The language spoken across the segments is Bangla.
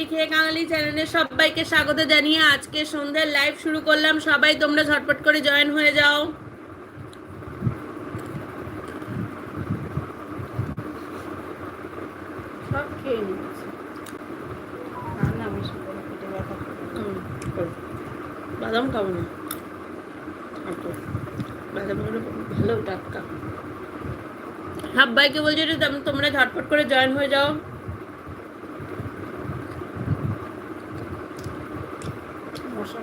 বাঙালি খেয়ে কাঙালি চ্যানেলে সবাইকে স্বাগত জানিয়ে আজকে সন্ধ্যের লাইভ শুরু করলাম। সবাই তোমরা ঝটপট করে জয়েন হয়ে যাও। বাদাম খাব না। বাদামগুলো ভালো টাটকা। সবাইকে বলছি তোমরা ঝটপট করে জয়েন হয়ে যাও।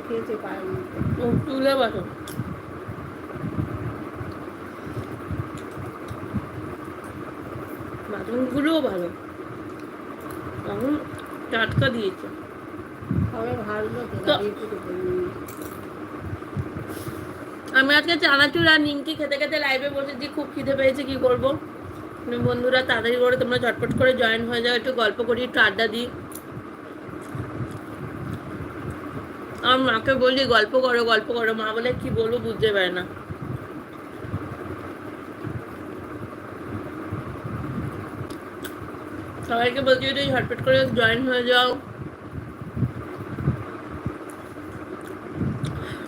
খেয়েছে তুলে বসো। বাদামগুলোও ভালো। এখন টাটকা দিয়েছে। আমি আজকে চানাচুর আর নিমকি খেতে খেতে লাইভে বসেছি খুব খিদে পেয়েছে কি করব? বন্ধুরা তাড়াতাড়ি করে তোমরা ঝটপট করে জয়েন হয়ে যাও একটু গল্প করি একটু আড্ডা দিই। আমার মাকে বলি, গল্প করো গল্প করো। মা বলে, কি বলব বুঝতে পারে না। সবাইকে বলছি একটু ঝটপট করে জয়েন হয়ে যাও।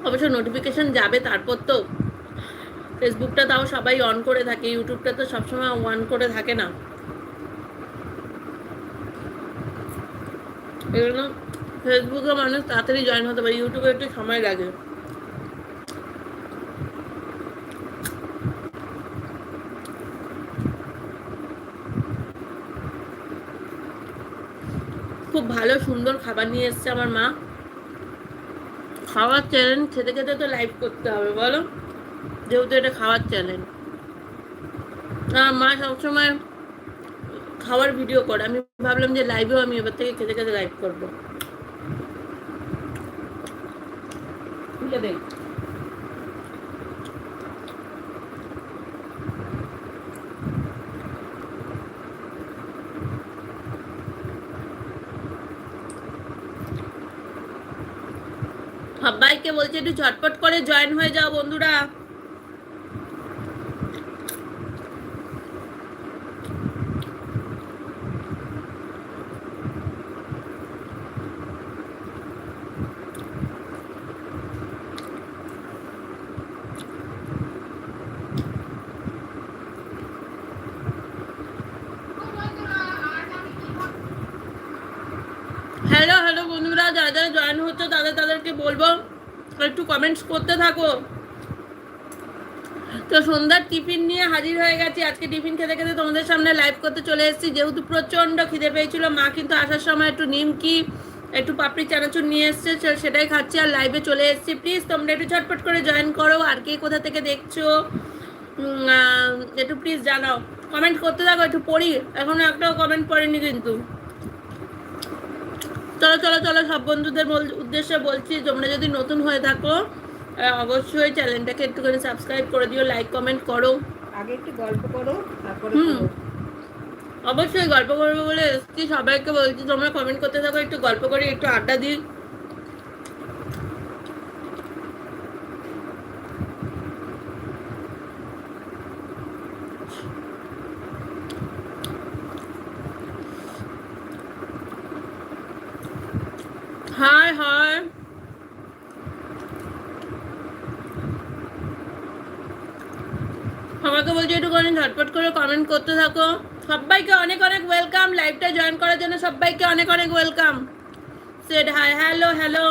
অবশ্য নোটিফিকেশন যাবে তারপর তো। ফেসবুকটা তাও সবাই অন করে থাকে ইউটিউবটা তো সবসময় অন করে থাকে না। জন্য ফেসবুকে মানুষ তাড়াতাড়ি জয়েন হতে পারে ইউটিউবে একটু সময় লাগে। খুব ভালো, সুন্দর খাবার নিয়ে এসছে আমার মা। খাওয়ার চ্যালেঞ্জ খেতে খেতে তো লাইভ করতে হবে, বলো? যেহেতু এটা খাওয়ার চ্যালেঞ্জ আমার মা সবসময় খাওয়ার ভিডিও করে। আমি ভাবলাম যে লাইভেও আমি এবার থেকে খেতে খেতে লাইভ করব। খুলে কে সবাইকে বলছে একটু ঝটপট করে জয়েন হয়ে যাও বন্ধুরা হ্যালো হ্যালো বন্ধুরা যারা জয়েন হচ্ছে তাদের তাদেরকে বলব, একটু কমেন্টস করতে থাকো। তো সন্ধ্যার টিফিন নিয়ে হাজির হয়ে গেছি। আজকে টিফিন খেতে খেতে তোমাদের সামনে লাইভ করতে চলে এসেছি। যেহেতু প্রচণ্ড খিদে পেয়েছিল, মা কিন্তু আসার সময় একটু নিমকি, একটু পাপড়ি, চানাচুর নিয়ে এসছে সেটাই খাচ্ছি আর লাইভে চলে এসেছি। প্লিজ তোমরা একটু ঝটপট করে জয়েন করো আর কে কোথা থেকে দেখছ একটু প্লিজ জানাও। কমেন্ট করতে থাকো, একটু পড়ি। এখনও একটাও কমেন্ট পড়েনি কিন্তু। চলো চলো চলো সব বন্ধুদের উদ্দেশ্যে বলছি তোমরা যদি নতুন হয়ে থাকো অবশ্যই চ্যানেলটাকে একটুখানি করে সাবস্ক্রাইব করে দিও লাইক কমেন্ট করো। আগে একটু গল্প করো তারপরে হুম। অবশ্যই গল্প করব বলে এসছি সবাইকে বলছি তোমরা কমেন্ট করতে থাকো একটু গল্প করি একটু আড্ডা দিই হাই হাই আমাকে বলছি একটুখানি ঝটপট করে কমেন্ট করতে থাকো। সবাইকে অনেক অনেক ওয়েলকাম লাইভটা জয়েন করার জন্য সবাইকে অনেক অনেক ওয়েলকাম সেড হাই হ্যালো হ্যালো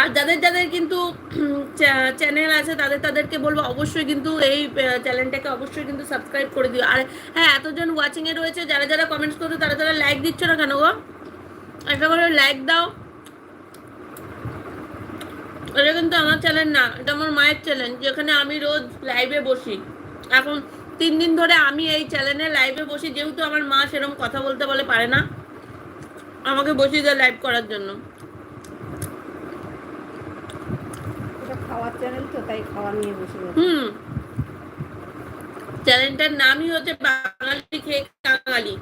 আর যাদের যাদের কিন্তু চ্যানেল আছে, তাদের তাদেরকে বলব অবশ্যই কিন্তু এই চ্যানেলটাকে অবশ্যই কিন্তু সাবস্ক্রাইব করে দিও। আর হ্যাঁ এতজন ওয়াচিংয়ে রয়েছে, যারা যারা কমেন্টস করছ, তারা তারা লাইক দিচ্ছ না কেন গো? একটা করে লাইক দাও। এটা কিন্তু আমার চ্যানেল না এটা আমার মায়ের চ্যানেল যেখানে আমি রোজ লাইভে বসি। এখন তিন দিন ধরে আমি এই চ্যানেলে লাইভে বসি যেহেতু আমার মা সেরকম কথা বলতে বলে পারে না আমাকে বসিয়ে দেয় লাইভ করার জন্য। খাওয়ার চ্যানেল তো তাই খাওয়ার নিয়ে বসে হুম। চ্যানেলটার নামই হচ্ছে বাঙালি খেয়ে কাঙালি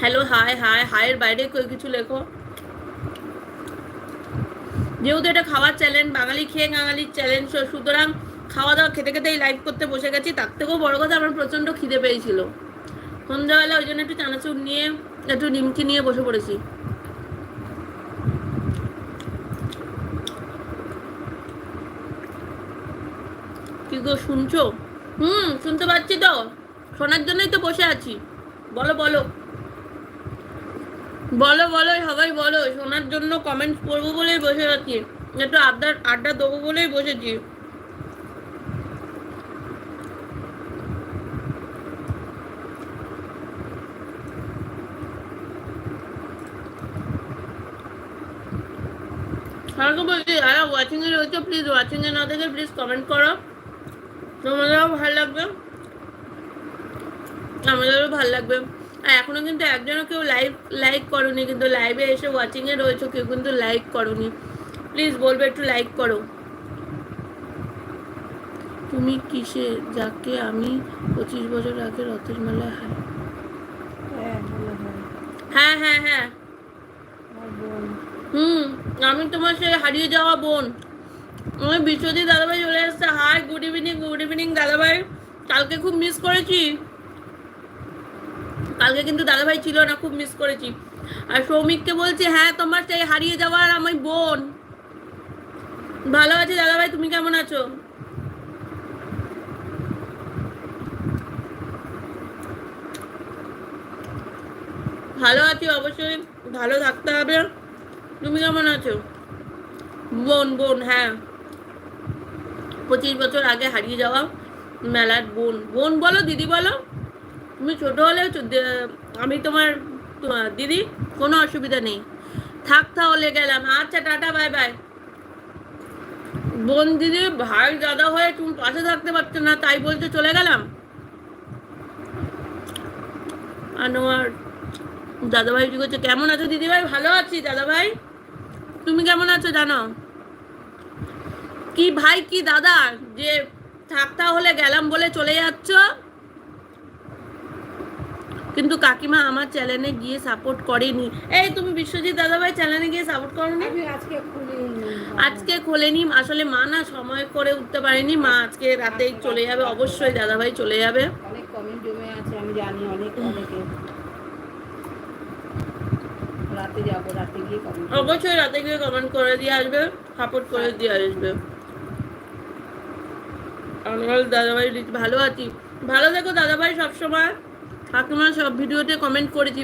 হ্যালো হাই হাই হাইয়ের বাইরে কেউ কিছু লেখো। যেহেতু এটা খাওয়ার চ্যালেঞ্জ বাঙালি খেয়ে বাঙালির চ্যালেঞ্জ সুতরাং খাওয়া দাওয়া খেতে খেতেই লাইভ করতে বসে গেছি। তার থেকেও বড় কথা, আমার প্রচণ্ড খিদে পেয়েছিল। সন্ধ্যাবেলা ওই জন্য একটু চানাচুর নিয়ে, একটু নিমকি নিয়ে বসে পড়েছি। কি গো, শুনছো? হুম, শুনতে পাচ্ছি তো? শোনার জন্যই তো বসে আছি। বলো বলো। বলো বলো, সবাই বলো, শোনার জন্য কমেন্টস করব বলেই বসে আছি। একটু আড্ডা আড্ডা দেবো বলেই বসেছি। আমাকে বলছি, যারা ওয়াচিং এ রয়েছে প্লিজ ওয়াচিং এ না দেখে প্লিজ কমেন্ট করো। তোমাদেরও ভালো লাগবে। আমাদেরও ভালো লাগবে। আর এখনও কিন্তু একজনও কেউ লাইভ লাইক করনি কিন্তু লাইভে এসে ওয়াচিং এ রয়েছে কেউ কিন্তু লাইক করনি। প্লিজ বলবে একটু লাইক করো। তুমি কিসে? যাকে আমি পঁচিশ বছর আগে রথের মেলায় হাই হ্যাঁ হ্যাঁ হ্যাঁ হ্যাঁ। হুম আমি তোমার সেই হারিয়ে যাওয়া বোন। আমি বিশ্বজিৎ দাদাভাই চলে এসছে। Hi good evening good evening দাদাভাই। কালকে খুব মিস করেছি। কালকে কিন্তু দাদাভাই ছিল না, খুব মিস করেছি। আর সৌমিককে বলছি হ্যাঁ তোমার সেই হারিয়ে যাওয়ার আমার বোন। ভালো আছি দাদাভাই, তুমি কেমন আছো? ভালো আছি অবশ্যই, ভালো থাকতে হবে। তুমি কেমন আছো? বোন বোন হ্যাঁ। পঁচিশ বছর আগে হারিয়ে যাওয়া মেলার বোন। বোন বলো, দিদি বলো। তুমি ছোট হলেও আমি তোমার দিদি, কোনো অসুবিধা নেই। থাক তাহলে গেলাম। আচ্ছা টাটা, বাই বাই। বোন দিদি, ভাই, দাদা হয়ে তুমি পাশে থাকতে পারছ না, তাই বলতে চলে গেলাম। আমার দাদাভাই কি করছে কেমন আছো দিদিভাই? ভালো আছি দাদাভাই। তুমি কেমন আছো জানো? কি ভাই, কি দাদা? যে থাকতা হলে গেলাম বলে চলে যাচ্ছ। কিন্তু কাকিমা আমার চ্যানেলে গিয়ে সাপোর্ট করেনি। এই তুমি বিশ্বজিৎ দাদাভাই চ্যানেলে গিয়ে সাপোর্ট করনি? আজকে আজকে খোলেনি। আসলে মা না সময় করে উঠতে পারেনি। মা আজকে রাতেই চলে যাবে। অবশ্যই দাদাভাই চলে যাবে। অনেক কমেন্ট জমে আছে আমি জানি অনেক অনেকে। রাতে যাব রাতে গিয়ে কমেন্ট অবশ্যই রাতে গিয়ে কমেন্ট করে দিয়ে আসবে সাপোর্ট করে দিয়ে আসবে। আমার দাদাভাই ভালো আছি। ভালো দেখো দাদাভাই সবসময়। ঠাকুমা সব ভিডিওতে কমেন্ট করেছি।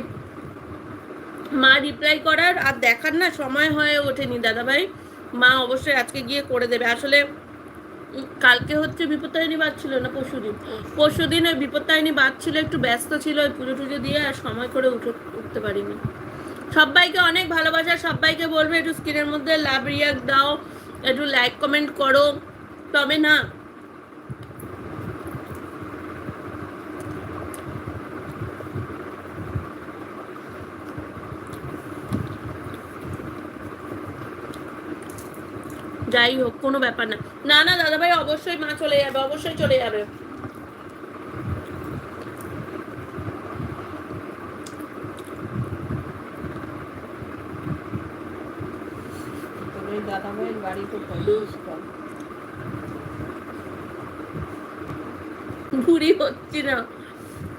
মা রিপ্লাই করার আর দেখার না সময় হয়ে ওঠেনি দাদাভাই। মা অবশ্যই আজকে গিয়ে করে দেবে। আসলে কালকে হচ্ছে বিপত্তারিণী বাদ ছিল না পরশু দিন পরশু দিন ওই বিপত্তারিণী বাদ ছিল, একটু ব্যস্ত ছিল, ওই পুজো টুজো দিয়ে আর সময় করে উঠে উঠতে পারিনি। সবাইকে অনেক ভালোবাসা, সবাইকে বলবে একটু স্ক্রিনের মধ্যে লাভ রিয়াক্ট দাও, একটু লাইক কমেন্ট করো। তবে না যাই হোক কোনো ব্যাপার না। না না দাদাভাই অবশ্যই মা চলে যাবে অবশ্যই চলে যাবে। দাদা বাড়ি তো মুড়ি হচ্ছি না।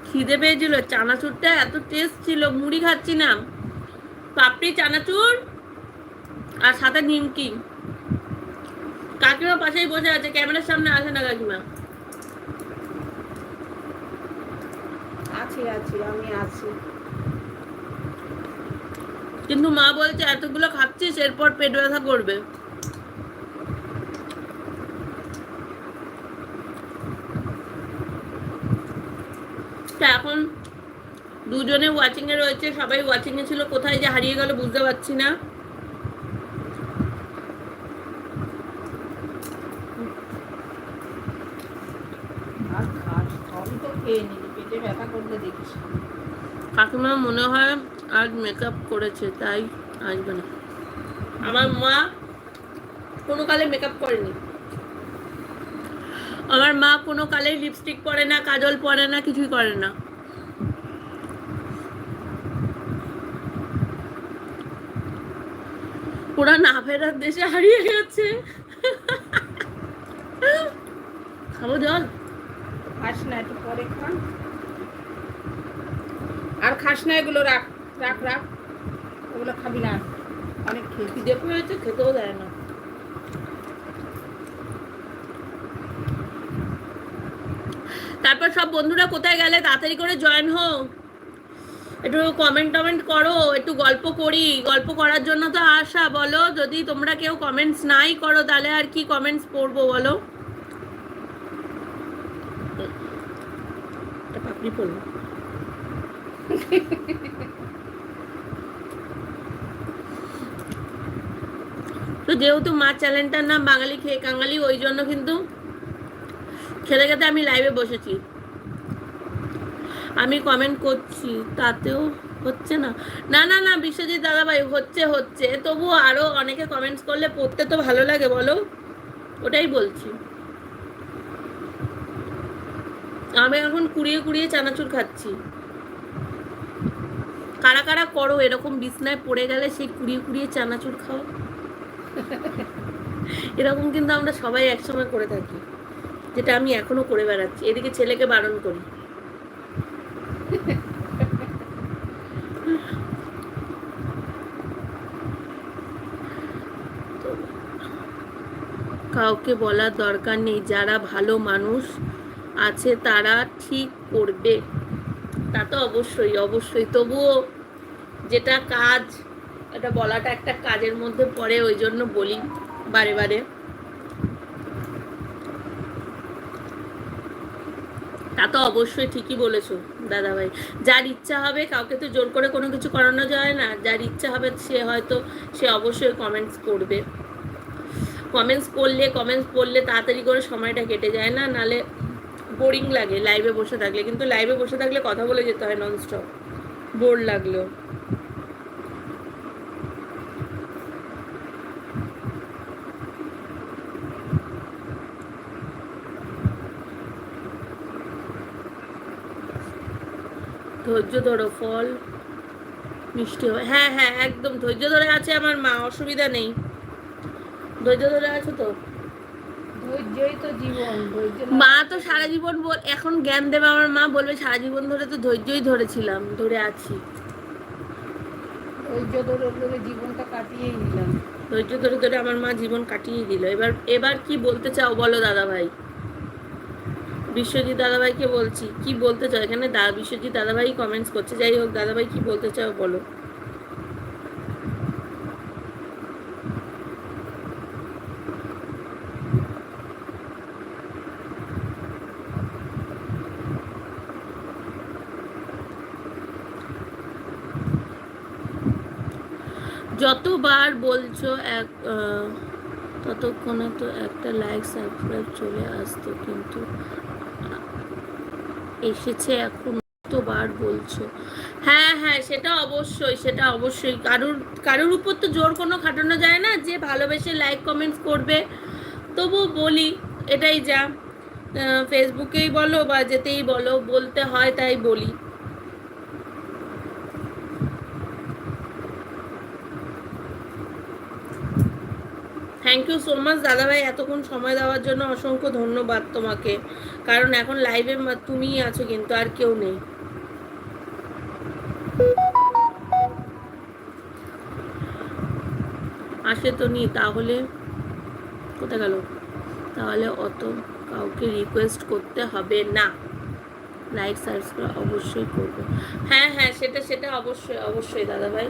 খিদে পেয়েছিল চানাচুরটা এত টেস্ট ছিল মুড়ি খাচ্ছি না। পাপড়ি চানাচুর আর সাথে নিমকি। কাকিমা পাশেই বসে আছে ক্যামেরার সামনে আসে না কাকিমা। আছি আছি আমি আছি। কিন্তু মা বলছে এতগুলো খাচ্ছিস এরপর পেট ব্যথা করবে। এখন দুজনে ওয়াচিং এ রয়েছে সবাই ওয়াচিং এ ছিল কোথায় যে হারিয়ে গেল বুঝতে পারছি না। কাকিমা মনে হয় আজ মেকআপ করেছে, তাই আসবে না। আমার মা কোনো কালে মেকআপ করেনি। আমার মা কোনো কালে লিপস্টিক পরে না, কাজল পরে না, কিছুই করে না। ওরা না ফেরার দেশে হারিয়ে গেছে। খাব জল? খাস না একটু পরে খা আর খাস না এগুলো রাখ রাখ রাখ। ওগুলো খাবি না। অনেক খেয়ে খিদে পেয়েছে খেতেও দেয় না। তারপর সব বন্ধুরা কোথায় গেলে? তাড়াতাড়ি করে জয়েন হো একটু কমেন্ট টমেন্ট করো একটু গল্প করি। গল্প করার জন্য তো আশা বলো। যদি তোমরা কেউ কমেন্টস নাই করো তাহলে আর কি কমেন্টস পড়ব বলো? তো যেহেতু মা চ্যানেলটার নাম বাঙালি খেয়ে কাঙালি, ওই জন্য কিন্তু খেতে খেতে আমি লাইভে বসেছি। আমি কমেন্ট করছি, তাতেও হচ্ছে না। না না না, বিশ্বজিৎ দাদাভাই, হচ্ছে হচ্ছে। তবুও আরও অনেকে কমেন্টস করলে পড়তে তো ভালো লাগে, বলো? ওটাই বলছি। আমি এখন কুড়িয়ে কুড়িয়ে চানাচুর খাচ্ছি। কারা কারা করো, এরকম বিছনায় পড়ে গেলে সেই কুড়িয়ে কুড়িয়ে চানাচুর খাও। এরকম কিন্তু আমরা সবাই একসময় করে থাকি, যেটা আমি এখনও করে বেড়াচ্ছি। এদিকে ছেলেকে বারণ করি। কাউকে বলার দরকার নেই, যারা ভালো মানুষ আছে তারা ঠিক করবে। তা তো অবশ্যই অবশ্যই। তবুও যেটা কাজ, এটা বলাটা একটা কাজের মধ্যে পড়ে, ওই জন্য বলি বারে বারে। তা তো অবশ্যই ঠিকই বলেছ দাদা ভাই যার ইচ্ছা হবে, কাউকে তো জোর করে কোনো কিছু করানো যায় না। যার ইচ্ছা হবে, সে হয়তো, সে অবশ্যই কমেন্টস করবে। কমেন্টস করলে কমেন্টস পড়লে তাড়াতাড়ি করে সময়টা কেটে যায় না, নালে বোরিং লাগে লাইভে বসে থাকলে। কিন্তু লাইভে বসে থাকলে কথা বলে যেতে হয় ননস্টপ বোর লাগলেও ধৈর্য ধরো, ফল, মিষ্টি হয়। হ্যাঁ হ্যাঁ একদম। ধৈর্য ধরে আছে আমার মা, অসুবিধা নেই। ধৈর্য ধরে আছে তো ধৈর্যই তো জীবন ধৈর্য না মা তো সারা জীবন এখন জ্ঞান দেবে আমার মা বলবে সারা জীবন ধরে তো ধৈর্যই ধরেছিলাম ধরে আছি। ধৈর্য ধরে ধরে জীবনটা কাটিয়েই নিলাম। ধৈর্য ধরে ধরে আমার মা জীবন কাটিয়ে দিল। এবার এবার কি বলতে চাও বলো দাদা ভাই বিশ্বজিৎ দাদাভাইকে বলছি কি বলতে চাও? এখানে দা বিশ্বজিৎ দাদাভাই কমেন্টস করছে। যাই হোক দাদাভাই কি বলতে চাও বলো? যতবার বলছো এক ততক্ষণে তো একটা লাইক সাবস্ক্রাইব চলে আসতো, কিন্তু এসেছে এখন বার বলছো। হ্যাঁ হ্যাঁ সেটা অবশ্যই সেটা অবশ্যই। কারুর কারুর উপর তো জোর কোনো খাটানো যায় না, যে ভালোবেসে লাইক কমেন্টস করবে। তবু বলি, এটাই যা ফেসবুকেই বলো বা যেতেই বলো, বলতে হয় তাই বলি। থ্যাংক ইউ সো মাচ দাদাভাই। এতক্ষণ সময় দেওয়ার জন্য অসংখ্য ধন্যবাদ তোমাকে। কারণ এখন লাইভে তুমিই আছো কিন্তু আর কেউ নেই। আসে তো নি, তাহলে কোথায় গেল? তাহলে অত কাউকে রিকোয়েস্ট করতে হবে না। লাইক সাবস্ক্রাইব অবশ্যই করব। হ্যাঁ হ্যাঁ সেটা সেটা অবশ্যই অবশ্যই, দাদাভাই।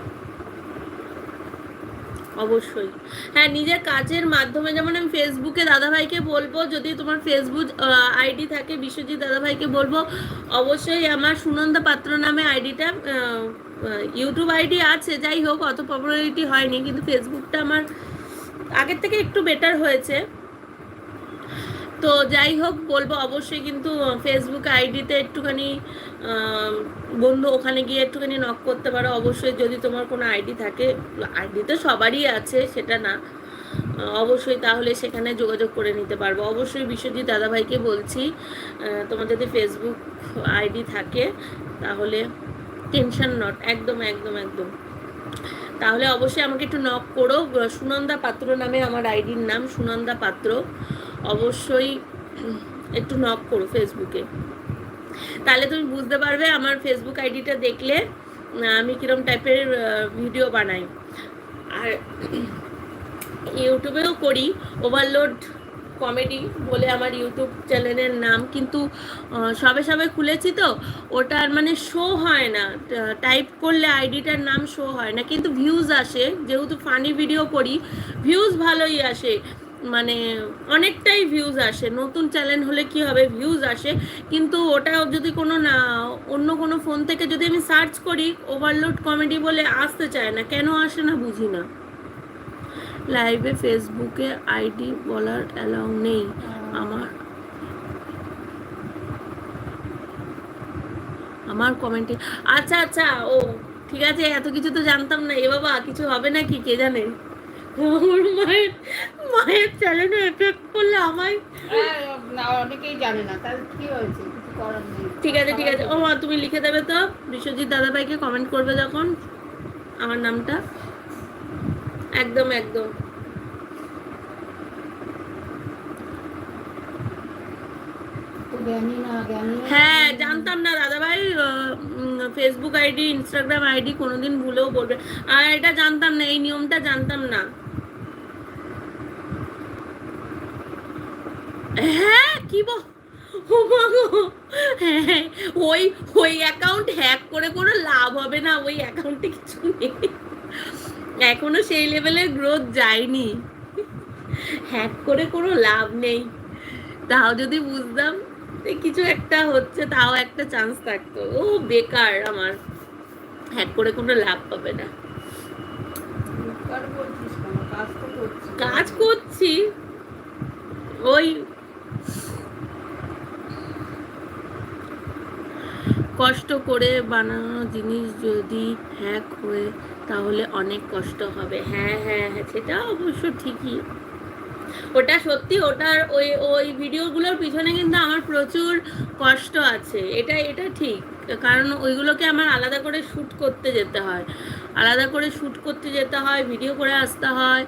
অবশ্যই। হ্যাঁ নিজের কাজের মাধ্যমে, যেমন আমি ফেসবুকে দাদাভাইকে বলব, যদি তোমার ফেসবুক আইডি থাকে, বিশ্বজিৎ দাদাভাইকে বলব, অবশ্যই আমার সুনন্দা পাত্র নামে আইডিটা ইউটিউব আইডি আছে, যাই হোক, অত পপুলারিটি হয়নি, কিন্তু ফেসবুকটা আমার আগের থেকে একটু বেটার হয়েছে। তো যাই হোক, বলব অবশ্যই কিন্তু ফেসবুক আইডিতে একটুখানি বন্ধু ওখানে গিয়ে একটুখানি নক করতে পারো। অবশ্যই যদি তোমার কোনো আইডি থাকে আইডি তো সবারই আছে, সেটা না। অবশ্যই তাহলে সেখানে যোগাযোগ করে নিতে পারব। অবশ্যই বিশ্বজিৎ দাদাভাইকে বলছি তোমার যদি ফেসবুক আইডি থাকে, তাহলে টেনশন নট একদম একদম একদম। তাহলে অবশ্যই আমাকে একটু নক করো। সুনন্দা পাত্র নামে আমার আইডির নাম, সুনন্দা পাত্র। অবশ্যই একটু নক করো ফেসবুকে তাহলে তুমি বুঝতে পারবে আমার ফেসবুক আইডিটা দেখলে আমি কিরম টাইপের ভিডিও বানাই। আর ইউটিউবেও করি ওভারলোড কমেডি বলে আমার ইউটিউব চ্যানেলের নাম, কিন্তু সবে সবে খুলেছি তো, ওটার মানে শো হয় না। টাইপ করলে আইডিটার নাম শো হয় না, কিন্তু ভিউজ আসে, যেহেতু ফানি ভিডিও করি ভিউজ ভালোই আসে। মানে অনেকটাই ভিউজ আসে। নতুন চ্যানেল হলে কি হবে? ভিউজ আসে। কিন্তু ওটা যদি কোনো না, অন্য কোনো ফোন থেকে যদি আমি সার্চ করি ওভারলোড কমেডি বলে আসতে চায় না। কেন আসে না বুঝি না। লাইভে ফেসবুকে আইডি বলার অ্যালাউ নেই আমার। আমার কমেন্টে আচ্ছা আচ্ছা ও, ঠিক আছে, এত কিছু তো জানতাম না। এ বাবা, কিছু হবে নাকি? কে জানে? মায়ের মায়ের চ্যানেলে এফেক্ট করলে আমায়। হ্যাঁ, না অনেকেই জানে না তাহলে কি হয়েছে? ঠিক আছে ঠিক আছে। ও মা তুমি লিখে দেবে তো? বিশ্বজিৎ দাদাভাইকে কমেন্ট করবে যখন আমার নামটা? একদম একদম। না হ্যাঁ জানতাম না। দাদাভাই ফেসবুক আইডি ইনস্টাগ্রাম আইডি কোনোদিন ভুলেও বলবে। আর এটা জানতাম না এই নিয়মটা জানতাম না। হ্যাঁ কি বল? ওই ওই অ্যাকাউন্ট হ্যাক করে কোনো লাভ হবে না ওই অ্যাকাউন্টে কিছু নেই। এখনও সেই লেভেলের গ্রোথ যায়নি। হ্যাক করে কোনো লাভ নেই। তাও যদি বুঝতাম কিছু একটা হচ্ছে তাও একটা চান্স থাকতো। ও বেকার আমার। হ্যাক করে কোনো লাভ পাবে না। কাজ করছি। ওই কষ্ট করে বানানো জিনিস যদি হ্যাক হয়ে, তাহলে অনেক কষ্ট হবে। হ্যাঁ হ্যাঁ হ্যাঁ সেটা অবশ্য ঠিকই। ওটা সত্যি, ওটার ওই ওই ভিডিওগুলোর পিছনে কিন্তু আমার প্রচুর কষ্ট আছে। এটা এটা ঠিক। কারণ ওইগুলোকে আমার আলাদা করে শ্যুট করতে যেতে হয়। আলাদা করে শ্যুট করতে যেতে হয় ভিডিও করে আসতে হয়।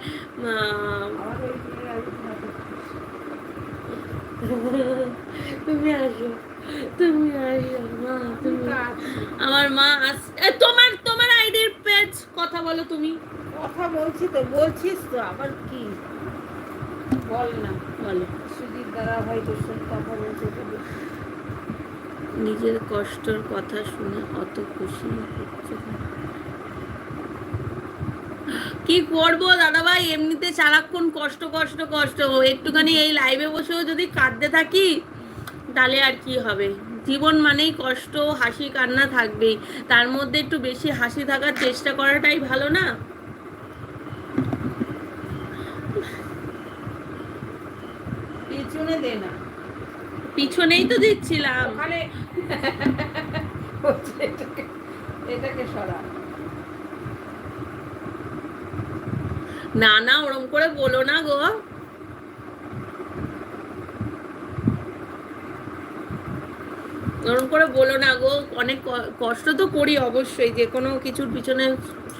তুমি আসো। তুমি মা তুমি। আমার মা তোমার তোমার আইডির পেজ কথা বলো তুমি। কথা বলছি তো বলছিস তো আবার কি? বল না। বলো। সুজিত দাদা ভাই তোর সঙ্গে কথা বলছে নিজের কষ্টর কথা শুনে অত খুশি হচ্ছে। কি করব দাদাভাই এমনিতে সারাক্ষণ কষ্ট কষ্ট কষ্ট। একটুখানি এই লাইভে বসেও যদি কাঁদতে থাকি তাহলে আর কি হবে? জীবন মানেই কষ্ট হাসি কান্না থাকবেই। তার মধ্যে একটু বেশি হাসি থাকার চেষ্টা করাটাই ভালো না? পিছনে দে না। পিছনেই তো দিচ্ছিলাম ওখানে এটাকে সরা। না না ওরম করে বলো না গো। ওরম করে বলো না গো, অনেক কষ্ট তো করি অবশ্যই, যে কোনো কিছুর পিছনে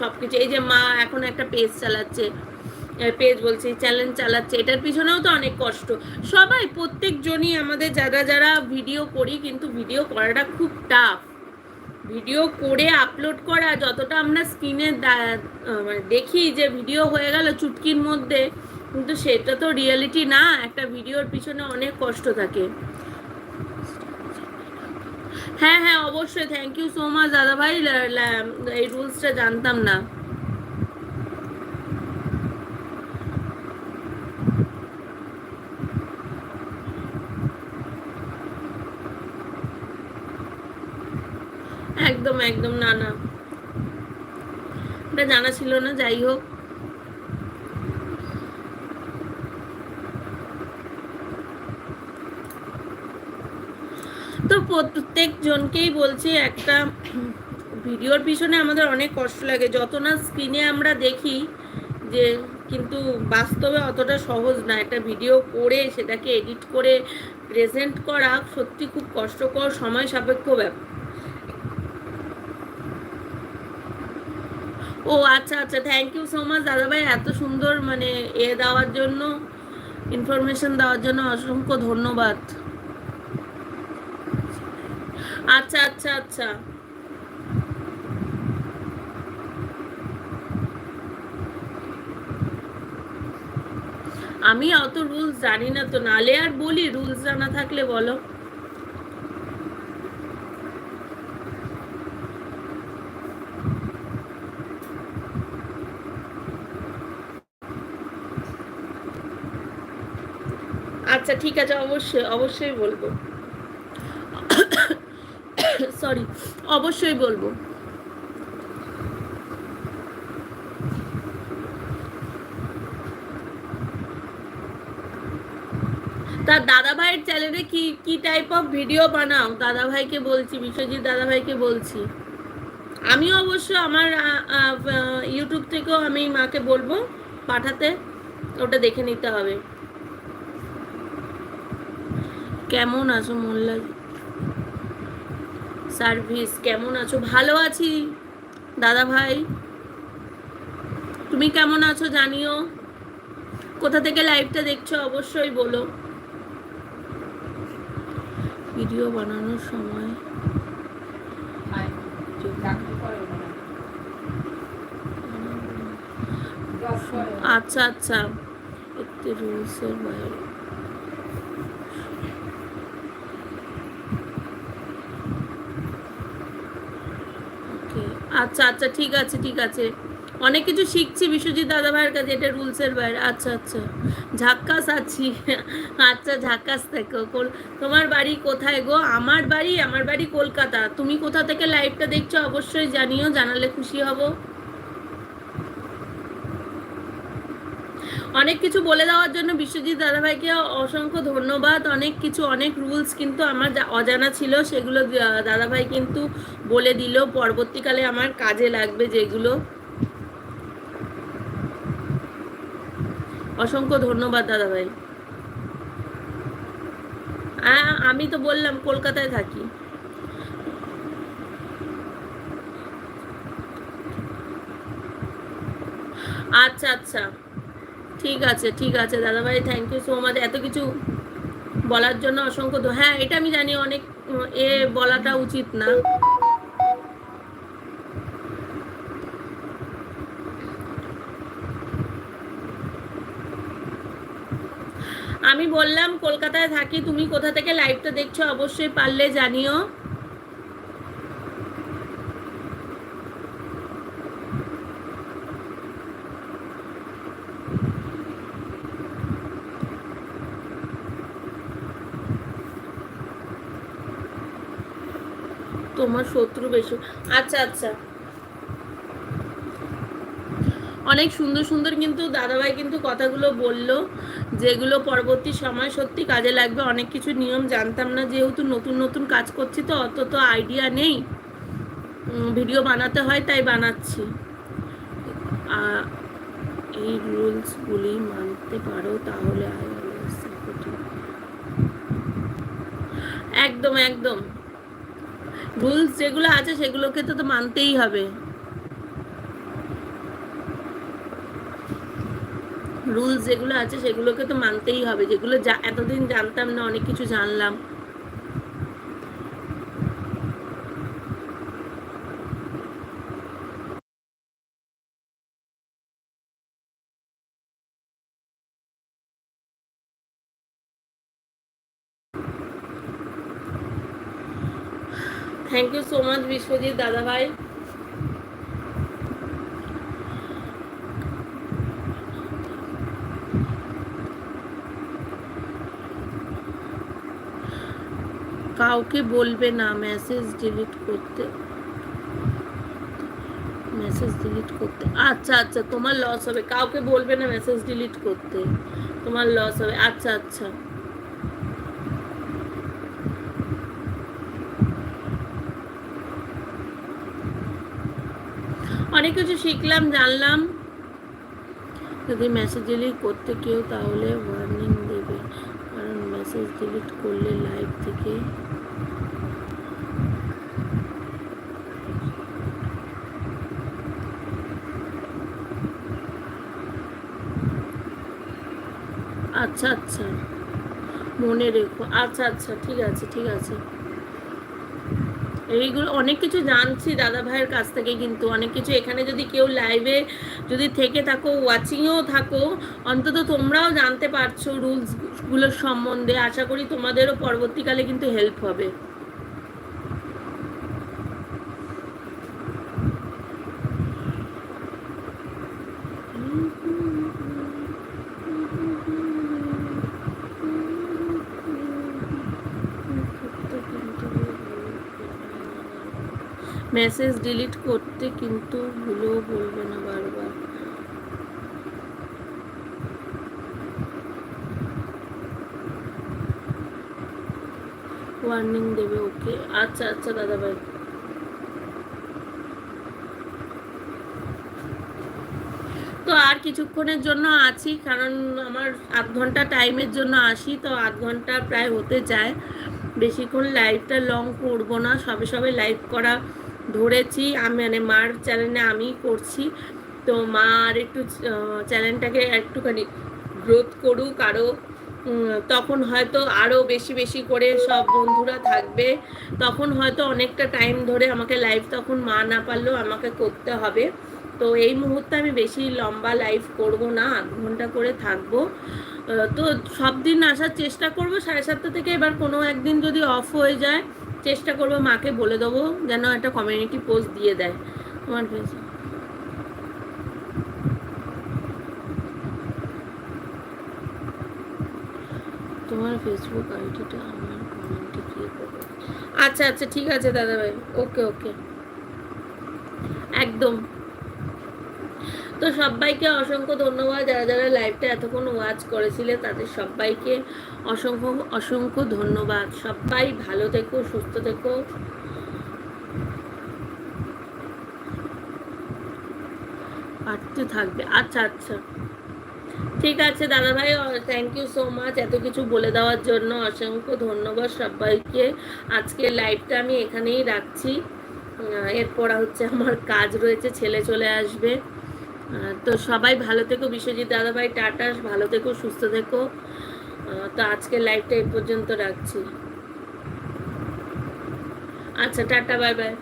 সবকিছু, এই যে মা এখন একটা পেজ চালাচ্ছে পেজ বলছি চ্যানেল চালাচ্ছে, এটার পিছনেও তো অনেক কষ্ট। সবাই, প্রত্যেকজনই আমাদের যারা যারা ভিডিও করি, কিন্তু ভিডিও করাটা খুব টাফ ভিডিও করে আপলোড করা, যতটা আমরা স্ক্রিনে মানে দেখি যে ভিডিও হয়ে গেল চুটকির মধ্যে, কিন্তু সেটা তো রিয়েলিটি না, একটা ভিডিওর পিছনে অনেক কষ্ট থাকে। হ্যাঁ হ্যাঁ অবশ্যই থ্যাংক ইউ সো মাচ দাদা ভাই এই রুলসটা জানতাম না। একদম একদম, না না। এটা জানা ছিল না, যাই হোক তো প্রত্যেক জনকেই বলছি, একটা ভিডিওর পিছনে আমাদের অনেক কষ্ট লাগে। যত না স্ক্রিনে আমরা দেখি যে কিন্তু বাস্তবে অতটা সহজ না। একটা ভিডিও করে সেটাকে এডিট করে প্রেজেন্ট করা সত্যি খুব কষ্টকর, সময় সাপেক্ষ ব্যাপার। ও আচ্ছা আচ্ছা থ্যাংক ইউ সো মাচ দাদাভাই, এত সুন্দর মানে এ দেওয়ার জন্য ইনফরমেশন দেওয়ার জন্য অসংখ্য ধন্যবাদ। আচ্ছা আচ্ছা আচ্ছা। আমি অত রুলস জানি না তো, নালে আর বলি রুলস জানা থাকলে বলো। আচ্ছা ঠিক আছে, অবশ্যই অবশ্যই বলব। সরি অবশ্যই বলব। তা দাদা ভাইয়ের চ্যানেলে কি কি টাইপ অফ ভিডিও বানাও? দাদা ভাইকে বলছি, বিশ্বজিৎ দাদা ভাইকে বলছি। আমি অবশ্য আমার ইউটিউব থেকেও আমি মাকে বলব পাঠাতে, ওটা দেখে নিতে হবে। কেমন আছো মোল্লা? সার্ভিস, কেমন আছো? ভালো আছি, দাদা ভাই। তুমি কেমন আছো জানিও। কোথা থেকে লাইভটা দেখছ অবশ্যই বলো। ভিডিও বানানোর সময়। আচ্ছা আচ্ছা। রুলসের বাইরে ওকে আচ্ছা আচ্ছা ঠিক আছে ঠিক আছে। অনেক কিছু শিখছি বিশ্বজিৎ দাদা ভাইয়ের কাছে, এটা রুলসের বাইরে। আচ্ছা আচ্ছা। ঝাক্কাস আছি। আচ্ছা ঝাক্কাস দেখো তোমার বাড়ি কোথায় গো? আমার বাড়ি আমার বাড়ি কলকাতা। তুমি কোথা থেকে লাইভটা দেখছ অবশ্যই জানিও, জানালে খুশি হব। অনেক কিছু বলে দেওয়ার জন্য বিশ্বজিৎ দাদাভাইকে অসংখ্য ধন্যবাদ। অনেক কিছু, অনেক রুলস কিন্তু আমার অজানা ছিল, সেগুলো দাদাভাই কিন্তু বলে দিল। পরবর্তীকালে আমার কাজে লাগবে যেগুলো। অসংখ্য ধন্যবাদ দাদাভাই। হ্যাঁ আমি তো বললাম কলকাতায় থাকি। আচ্ছা আচ্ছা। ঠিক আছে ঠিক আছে, দাদাভাই থ্যাংক ইউ সো মাচ এত কিছু বলার জন্য অসংখ্য হ্যাঁ এটা আমি জানি, অনেক, এ বলাটা উচিত না। আমি বললাম, কলকাতায় থাকি, তুমি কোথা থেকে লাইভটা দেখছ, অবশ্যই পারলে জানিও। তোমার শত্রু বেশি। আচ্ছা আচ্ছা। অনেক সুন্দর সুন্দর কিন্তু দাদাভাই কিন্তু কথাগুলো বলল, যেগুলো পরবর্তী সময় সত্যি কাজে লাগবে। অনেক কিছু নিয়ম জানতাম না, যেহেতু নতুন নতুন কাজ করছি তো, অত তো আইডিয়া নেই। ভিডিও বানাতে হয়, তাই বানাচ্ছি। এই রুলসগুলি মানতে পারো, তাহলে. একদম একদম। রুলস যেগুলো আছে সেগুলোকে তো তো মানতেই হবে। রুলস যেগুলো আছে সেগুলোকে তো মানতেই হবে। যেগুলো এতদিন জানতাম না, অনেক কিছু জানলাম। Thank you so much Biswajit দাদা ভাই কাউকে বলবে না মেসেজ ডিলিট করতে মেসেজ ডিলিট করতে আচ্ছা আচ্ছা তোমার লস হবে কাউকে বলবে না মেসেজ ডিলিট করতে তোমার লস হবে আচ্ছা আচ্ছা অনেক কিছু শিখলাম, জানলাম। যদি মেসেজ ডিলিট করতে কেউ তাহলে ওয়ার্নিং দেবে। কারণ মেসেজ ডিলিট করলে লাইভ থেকে আচ্ছা আচ্ছা। মনে রেখো। আচ্ছা আচ্ছা। ঠিক আছে ঠিক আছে। এইগুলো অনেক কিছু জানছি দাদা ভাইয়ের কাছ থেকে কিন্তু। অনেক কিছু এখানে যদি কেউ লাইভে যদি থেকে থাকো ওয়াচিংয়েও থাকো, অন্তত তোমরাও জানতে পারছ রুলসগুলোর সম্বন্ধে। আশা করি তোমাদেরও পরবর্তীকালে কিন্তু হেল্প হবে। মেসেজ ডিলিট করতে কিন্তু ভুলেও বলবে না বারবার। ওয়ার্নিং দেবে ওকে আচ্ছা আচ্ছা দাদা ভাই তো আর কিছুক্ষণের জন্য আছি, কারণ আমার আধ ঘণ্টা টাইমের জন্য আসি, তো আধ ঘণ্টা প্রায় হতে যায়। বেশিক্ষণ লাইভটা লং করব না, সবে সবে লাইভ করা ধরেছি, আমি মানে মার চ্যানেলে আমি করছি। তো মা আর একটু চ্যানেলটাকে একটুখানি গ্রোথ করুক আরও তখন হয়তো আরও বেশি বেশি করে সব বন্ধুরা থাকবে। তখন হয়তো অনেকটা টাইম ধরে আমাকে লাইভ তখন মা না পারলেও আমাকে করতে হবে। তো এই মুহূর্তে আমি বেশি লম্বা লাইভ করব না, আধ ঘণ্টা করে থাকব। তো সব দিন আসার চেষ্টা করব। সাড়ে সাতটা থেকে এবার কোনো একদিন যদি অফ হয়ে যায় চেষ্টা করব মাকে বলে দেবো যেন একটা কমিউনিটি পোস্ট দিয়ে দেয়। তোমার তোমার ফেসবুক আইডিটা আমার আচ্ছা আচ্ছা ঠিক আছে দাদাভাই। ওকে ওকে। একদম। তো সবাইকে অসংখ্য ধন্যবাদ যারা যারা লাইভটা এতক্ষণ ওয়াচ করেছিলে, তাদের সবাইকে অসংখ্য অসংখ্য ধন্যবাদ। সবাই ভালো থেকো, সুস্থ থেকো। পারতে থাকবে। আচ্ছা আচ্ছা। ঠিক আছে দাদা ভাই থ্যাংক ইউ সো মাচ এত কিছু বলে দেওয়ার জন্য অসংখ্য ধন্যবাদ সবাইকে। আজকে লাইভটা আমি এখানেই রাখছি। এরপর হচ্ছে আমার কাজ রয়েছে, ছেলে চলে আসবে। তো সবাই ভালো থেকো, বিশ্বজিৎ দাদাভাই টাটা, ভালো থেকো, সুস্থ থেকো। তো আজকে লাইভটা এই পর্যন্ত রাখছি। আচ্ছা টাটা বাই বাই